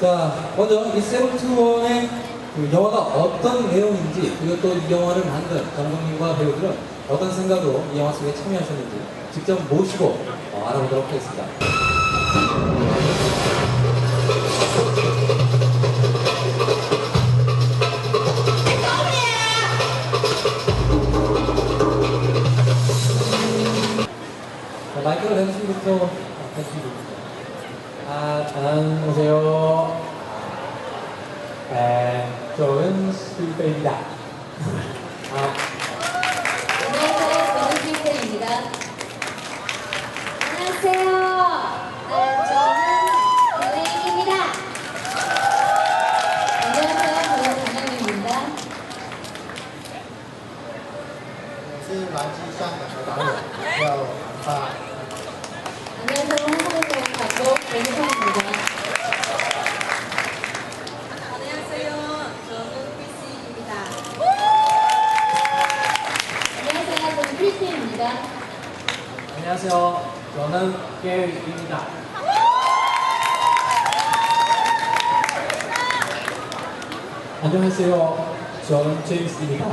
자, 먼저 이 세븐투원의 그 영화가 어떤 내용인지 그리고 또 이 영화를 만든 감독님과 배우들은 어떤 생각으로 이 영화 속에 참여하셨는지 직접 모시고 어, 알아보도록 하겠습니다. 자, 마이크를 해주시면 됩니다. 아, 안녕하세요. 네, 저는 스피드입니다. 아, 안녕하세요. 저는 핑크입니다. 안녕하세요. 네, 저는 블레인입니다. 안녕하세요. 저는 강영입니다. 我是来自香港的导演，叫王发。 안녕하세요. 안녕하세요. 저는 크리스틴입니다. 안녕하세요. 저는 게리입니다. 안녕하세요. 저는 제임스입니다.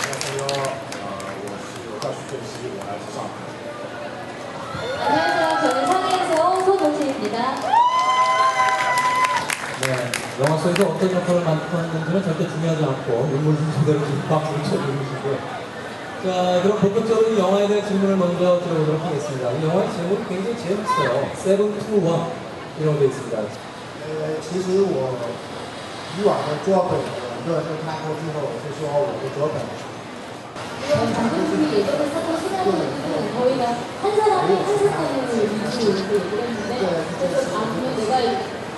안녕하세요，呃，我是我叫徐建熙，我来自上海。 영화 속에서 어떤 역할을 맡았는지는 절대 중요하지 않고 인물 순서대로 지금 박수를 쳐주시고요. 자, 그럼 본격적으로 이 영화에 대한 질문을 먼저 들어보도록 하겠습니다. 이 영화의 제목이 굉장히 재밌어요. 세븐 투 원 이라고 되어 있습니다. 呃，其实我以往的作本，很多人都看过之后，就说我的作本 이런 감독님이 예전에 썼던 시나리오는 저희가 한 사람이 한 사건을 위주로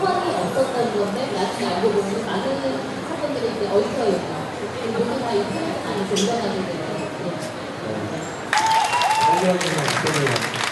상관이 없었다는 건데 나중에 알고 보면 많은 사건들이 이제 있고 모두 다이 편의점 안에서 일어나게 되는 주세요.